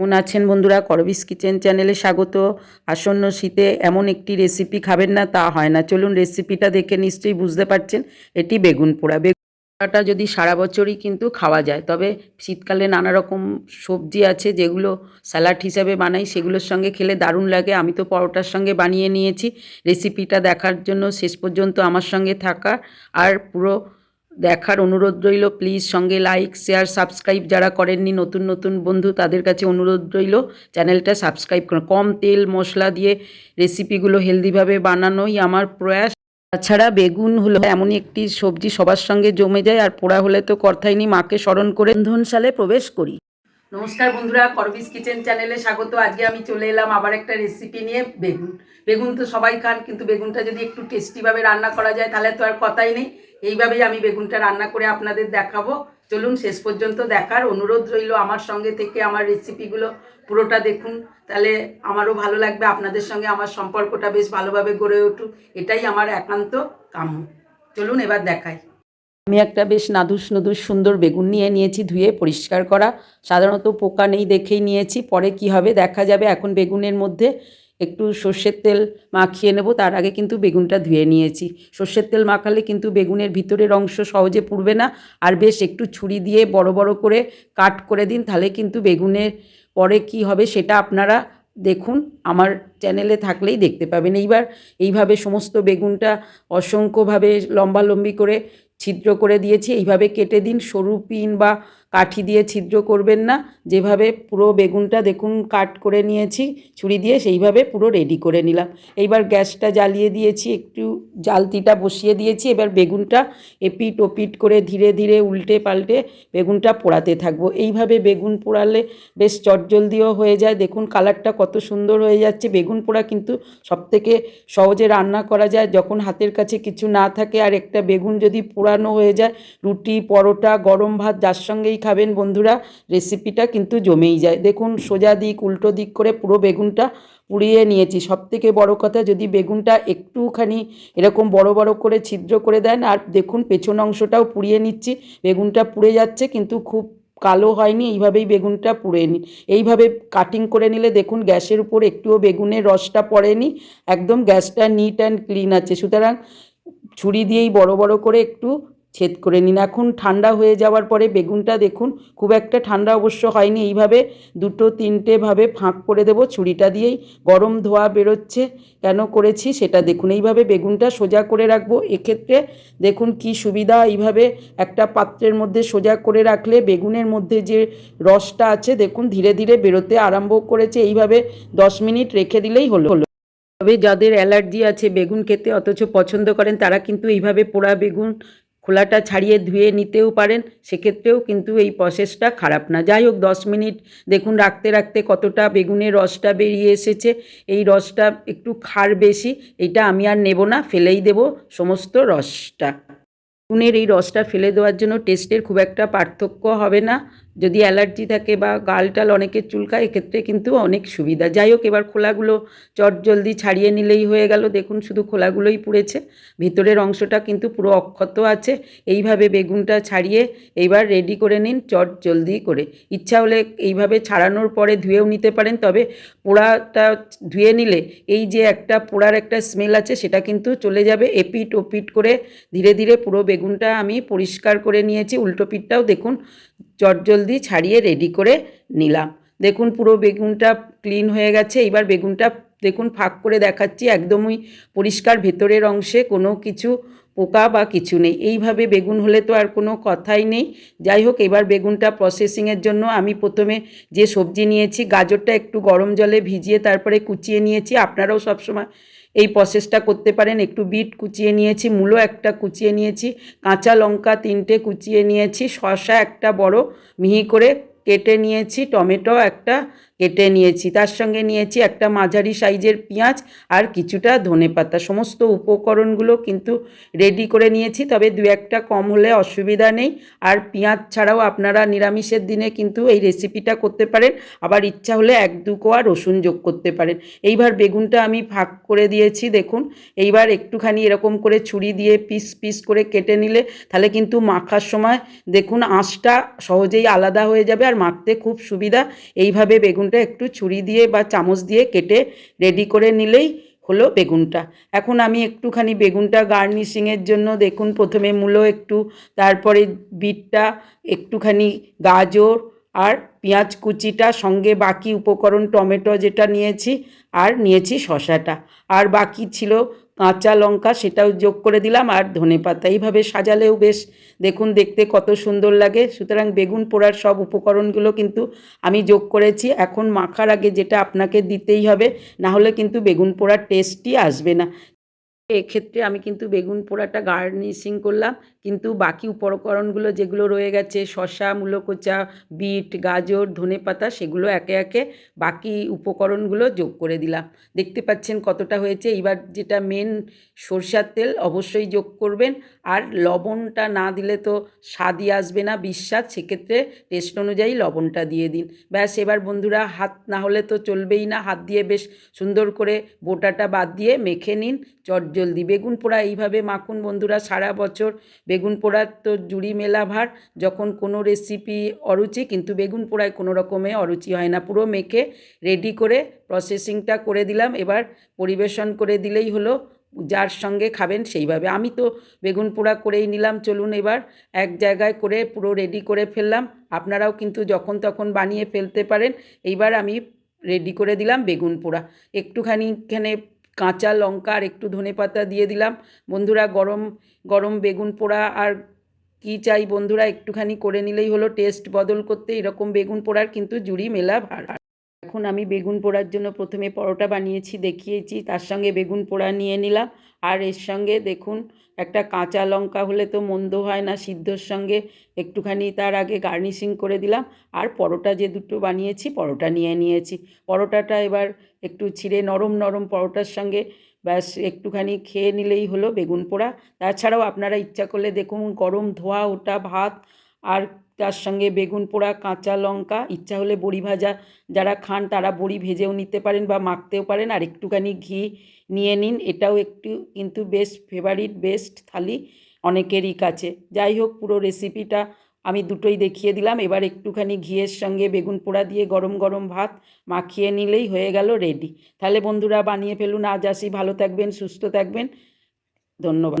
কেমন আছেন বন্ধুরা? করবিস কিচেন চ্যানেলে স্বাগত। আসন্ন শীতে এমন একটি রেসিপি খাবেন না, তা হয় না। চলুন রেসিপিটা দেখে নিশ্চয়ই বুঝতে পারছেন। এটি বেগুন পোড়া। বেগুন পোড়াটা যদি সারা বছরই কিন্তু খাওয়া যায়, তবে শীতকালে নানা রকম সবজি আছে যেগুলো স্যালাড হিসাবে বানাই, সেগুলোর সঙ্গে খেলে দারুণ লাগে। আমি তো পরোটার সঙ্গে বানিয়ে নিয়েছি। রেসিপিটা দেখার জন্য শেষ পর্যন্ত আমার সঙ্গে থাকা। আর পুরো দেখার অনুরোধ রইল। প্লিজ সঙ্গে লাইক শেয়ার সাবস্ক্রাইব যারা করেননি, নতুন নতুন বন্ধু, তাদের কাছে অনুরোধ রইল। চ্যানেলটা সাবস্ক্রাইব করুন কম তেল, মশলা দিয়ে রেসিপিগুলো হেলদিভাবে বানানোই আমার প্রয়াস। তাছাড়া বেগুন হলো এমনই একটি সবজি সবার সঙ্গে জমে যায়, আর পোড়া হলে তো কথাই নি মাকে স্মরণ করে রন্ধন সালে প্রবেশ করি। নমস্কার বন্ধুরা করবিস কিচেন চ্যানেলে স্বাগত। আজকে আমি চলে এলাম আবার একটা রেসিপি নিয়ে বেগুন। বেগুন তো সবাই খান, কিন্তু বেগুনটা যদি একটু টেস্টিভাবে রান্না করা যায়, তাহলে তো আর কথাই নেই। এইভাবেই আমি বেগুনটা রান্না করে আপনাদের দেখাবো। চলুন, শেষ পর্যন্ত দেখার অনুরোধ রইল আমার সঙ্গে থেকে আমার রেসিপিগুলো পুরোটা দেখুন, তাহলে আমারও ভালো লাগবে, আপনাদের সঙ্গে আমার সম্পর্কটা বেশ ভালোভাবে গড়ে উঠুক, এটাই আমার একান্ত কাম্য। চলুন, এবার দেখাই। আমি একটা বেশ নাদুস নদুস সুন্দর বেগুন নিয়ে নিয়েছি, ধুয়ে পরিষ্কার করা। সাধারণত পোকা নেই দেখেই নিয়েছি, পরে কি হবে দেখা যাবে, এখন বেগুনের মধ্যে একটু সর্ষের তেল মাখিয়ে নেব, তার আগে কিন্তু বেগুনটা ধুয়ে নিয়েছি। সর্ষের তেল মাখালে কিন্তু বেগুনের ভিতরের অংশ সহজে পুড়বে না। আর বেশ একটু ছুরি দিয়ে বড় বড় করে কাট করে দিন, তাহলে কিন্তু বেগুনের পরে কি হবে সেটা আপনারা দেখুন। আমার চ্যানেলে থাকলেই দেখতে পাবেন। এইবার এইভাবে সমস্ত বেগুনটা অসংখ্যভাবে লম্বালম্বি করে ছিদ্র করে দিয়েছি। এইভাবে কেটে দিন, সরু পিন বা কাঠি দিয়ে ছিদ্র করবেন না। যেভাবে পুরো বেগুনটা দেখুন কাট করে নিয়েছি, ছুরি দিয়ে সেইভাবে পুরো রেডি করে নিলাম। এইবার গ্যাসটা জ্বালিয়ে দিয়েছি, একটু জালতিটা বসিয়ে দিয়েছি। এবার বেগুনটা এপিট ওপিট করে ধীরে ধীরে উল্টে পাল্টে বেগুনটা পোড়াতে থাকব। এইভাবে বেগুন পোড়ালে বেশ চটজলদিও হয়ে যায়। দেখুন কালারটা কত সুন্দর হয়ে যাচ্ছে। বেগুন পোড়া কিন্তু সবথেকে সহজে রান্না করা যায়। যখন হাতের কাছে কিছু না থাকে আর একটা বেগুন যদি পোড়ানো হয়ে যায়, রুটি, পরোটা, গরম ভাত, যার সঙ্গেই খাবেন বন্ধুরা রেসিপিটা কিন্তু জমেই যায়। দেখুন, সোজা দিক, উল্টো দিক করে পুরো বেগুনটা পুড়িয়ে নিয়েছি। সব থেকে বড়ো কথা, যদি বেগুনটা একটুখানি এরকম বড় বড় করে ছিদ্র করে দেন, আর দেখুন, পেছন অংশটাও পুড়িয়ে নিচ্ছি। বেগুনটা পুড়ে যাচ্ছে, কিন্তু খুব কালো হয়নি, এইভাবেই বেগুনটা পুড়ে নিন এইভাবে কাটিং করে নিলে দেখুন, গ্যাসের উপর একটুও বেগুনের রসটা পড়েনি। একদম গ্যাসটা নিট অ্যান্ড ক্লিন আছে। সুতরাং ছুরি দিয়েই বড় বড় করে একটু ছেদ করে নিন। এখন ঠান্ডা হয়ে যাওয়ার পরে বেগুনটা দেখুন, খুব একটা ঠান্ডা অবশ্য হয়নি। এইভাবে দুটো তিনটেভাবে ফাঁক করে দেবো, ছুরিটা দিয়েই গরম ধোয়া বেরোচ্ছে। কেন করেছি সেটা দেখুন। এইভাবে বেগুনটা সোজা করে রাখব। এক্ষেত্রে দেখুন কি সুবিধা। এইভাবে একটা পাত্রের মধ্যে সোজা করে রাখলে বেগুনের মধ্যে যে রসটা আছে, দেখুন ধীরে ধীরে বেরোতে আরম্ভ করেছে। এইভাবে দশ মিনিট রেখে দিলেই হলো হলো। তবে যাদের অ্যালার্জি আছে, বেগুন খেতে অথচ পছন্দ করেন, তারা কিন্তু এইভাবে পোড়া বেগুন খোলাটা ছাড়িয়ে ধুয়ে নিতেও পারেন, সেক্ষেত্রেও কিন্তু এই প্রসেসটা খারাপ না। যাই হোক, দশ মিনিট, দেখুন রাখতে রাখতে কতটা বেগুনের রসটা বেরিয়ে এসেছে। এই রসটা একটু খার বেশি, এটা আমি আর নেব না, ফেলেই দেব সমস্ত রসটা। বেগুনের এই রসটা ফেলে দেওয়ার জন্য টেস্টের খুব একটা পার্থক্য হবে না। যদি অ্যালার্জি থাকে বা গাল টাল অনেকের চুলকায়, এক্ষেত্রে কিন্তু অনেক সুবিধা। যাই হোক, এবার খোলাগুলো চট জলদি ছাড়িয়ে নিলেই হয়ে গেল। দেখুন, শুধু খোলাগুলোই পুড়েছে। ভিতরের অংশটা কিন্তু পুরো অক্ষত আছে। এইভাবে বেগুনটা ছাড়িয়ে এইবার রেডি করে নিন চট জলদি করে। ইচ্ছা হলে এইভাবে ছাড়ানোর পরে ধুয়েও নিতে পারেন, তবে পোড়াটা ধুয়ে নিলে এই যে একটা পোড়ার একটা স্মেল আছে, সেটা কিন্তু চলে যাবে। এপিট ওপিট করে ধীরে ধীরে পুরো বেগুনটা আমি পরিষ্কার করে নিয়েছি। উল্টো পিঠটাও দেখুন চটজলদি ছাড়িয়ে রেডি করে নিলাম। দেখুন পুরো বেগুনটা ক্লিন হয়ে গেছে। এবার বেগুনটা দেখুন ফাঁক করে দেখাচ্ছি। একদমই পরিষ্কার ভেতরের অংশে কোনো কিছু পোকা বা কিছু নেই। এইভাবে বেগুন হলে তো আর কোনো কথাই নেই। যাই হোক, এবার বেগুনটা প্রসেসিংয়ের জন্য আমি প্রথমে যে সবজি নিয়েছি, গাজরটা একটু গরম জলে ভিজিয়ে তারপরে কুচিয়ে নিয়েছি। আপনারাও সবসময় এই প্রসেসটা করতে পারেন। একটু বিট কুচিয়ে নিয়েছি, মূলো একটা কুচিয়ে নিয়েছি, কাঁচা লঙ্কা তিনটে কুচিয়ে নিয়েছি, শসা একটা বড় মিহি করে কেটে নিয়েছি, টমেটো একটা কেটে নিয়েছি, তার সঙ্গে নিয়েছি একটা মাঝারি সাইজের পেঁয়াজ আর কিছুটা ধনে পাতা। সমস্ত উপকরণগুলো কিন্তু রেডি করে নিয়েছি, তবে দু একটা কম হলে অসুবিধা নেই। আর পেঁয়াজ ছাড়াও আপনারা নিরামিষের দিনে কিন্তু এই রেসিপিটা করতে পারেন। আবার ইচ্ছা হলে এক দু কোয়া রসুন যোগ করতে পারেন। এইবার বেগুনটা আমি ফাঁক করে দিয়েছি, দেখুন। এইবার একটুখানি এরকম করে ছুরি দিয়ে পিস পিস করে কেটে নিলে তাহলে কিন্তু মাখার সময় দেখুন আঁশটা সহজেই আলাদা হয়ে যাবে আর মাখতে খুব সুবিধা। এইভাবে বেগুনটা একটু ছুরি দিয়ে বা চামচ দিয়ে কেটে রেডি করে নিলেই হলো বেগুনটা। এখন আমি একটুখানি বেগুনটা গার্নিশিংয়ের জন্য দেখুন প্রথমে মূলো একটু, তারপরে বিটটা, একটুখানি গাজর আর পেঁয়াজ কুচিটা, সঙ্গে বাকি উপকরণ টমেটো যেটা নিয়েছি আর নিয়েছি শশাটা আর বাকি ছিল কাঁচা লঙ্কা সেটাও যোগ করে দিলাম, আর ধনে পাতা। এইভাবে সাজালেও বেশ, দেখুন, দেখতে কত সুন্দর লাগে। সুতরাং বেগুন পোড়ার সব উপকরণগুলো কিন্তু আমি যোগ করেছি। এখন মাখার আগে যেটা আপনাকে দিতেই হবে, না হলে কিন্তু বেগুন পোড়ার টেস্টই আসবে না। এক্ষেত্রে আমি কিন্তু বেগুন পোড়াটা গার্নিশিং করলাম। কিন্তু বাকি উপকরণগুলো যেগুলো রয়ে গেছে শশা মূলকোচা, বিট, গাজর, ধনে পাতা, সেগুলো একে একে বাকি উপকরণগুলো যোগ করে দিলাম। দেখতে পাচ্ছেন কতটা হয়েছে। এবার যেটা মেন সরষার তেল অবশ্যই যোগ করবেন। আর লবণটা না দিলে তো স্বাদই আসবে না, বিস্বাদ। সেক্ষেত্রে টেস্ট অনুযায়ী লবণটা দিয়ে দিন। ব্যাস, এবার বন্ধুরা হাত না হলে তো চলবেই না। হাত দিয়ে বেশ সুন্দর করে বোটাটা বাদ দিয়ে মেখে নিন। চটজলদি। বেগুন পোড়া এইভাবে মাখুন বন্ধুরা সারা বছর বেগুন পোড়ার তো জুড়ি মেলা ভার, যখন কোনো রেসিপি অরুচি, কিন্তু বেগুন পোড়ায় কোনো রকমে অরুচি হয় না। পুরো মেখে রেডি করে প্রসেসিংটা করে দিলাম। এবার পরিবেশন করে দিলেই হলো, যার সঙ্গে খাবেন সেইভাবে। আমি তো বেগুন পোড়া করেই নিলাম। চলুন এবার এক জায়গায় করে পুরো রেডি করে ফেললাম। আপনারাও কিন্তু যখন তখন বানিয়ে ফেলতে পারেন। এইবার আমি রেডি করে দিলাম বেগুন পোড়া। একটুখানি এখানে কাঁচা লঙ্কা আর একটু ধনে পাতা দিয়ে দিলাম। বন্ধুরা, গরম গরম বেগুন পোড়া আর কি চাই বন্ধুরা, একটুখানি করে নিলেই হলো। টেস্ট বদল করতে এরকম বেগুন পোড়ার কিন্তু জুড়ি মেলা ভার। এখন আমি বেগুন পোড়ার জন্য প্রথমে পরোটা বানিয়েছি, দেখিয়েছি, তার সঙ্গে বেগুন পোড়া নিয়ে নিলাম। আর এর সঙ্গে দেখুন একটা কাঁচা লঙ্কা হলে তো মন্দ হয় না, সিদ্ধর সঙ্গে একটুখানি তার আগে গার্নিশিং করে দিলাম। আর পরোটা যে দুটো বানিয়েছি, পরোটা নিয়ে নিয়েছি। পরোটাটা এবার একটু ছিঁড়ে নরম নরম পরোটার সঙ্গে ব্যাস একটুখানি খেয়ে নিলেই হলো বেগুন পোড়া। তাছাড়াও আপনারা ইচ্ছা করলে দেখুন গরম ধোয়া ওটা ভাত আর তার সঙ্গে বেগুন পোড়া, কাঁচা লঙ্কা, ইচ্ছা হলে বড়ি ভাজা যারা খান তারা বড়ি ভেজেও নিতে পারেন বা মাখতেও পারেন। আর একটুখানি ঘি নিয়ে নিন, এটাও একটু কিন্তু বেশ ফেভারিট বেস্ট থালি অনেকেরই কাছে। যাই হোক, পুরো রেসিপিটা আমি দুটোই দেখিয়ে দিলাম। এবার একটুখানি ঘিয়ের সঙ্গে বেগুন পোড়া দিয়ে গরম গরম ভাত মাখিয়ে নিলেই হয়ে গেল রেডি তাহলে বন্ধুরা বানিয়ে ফেলুন। আজ আসি। ভালো থাকবেন, সুস্থ থাকবেন। ধন্যবাদ।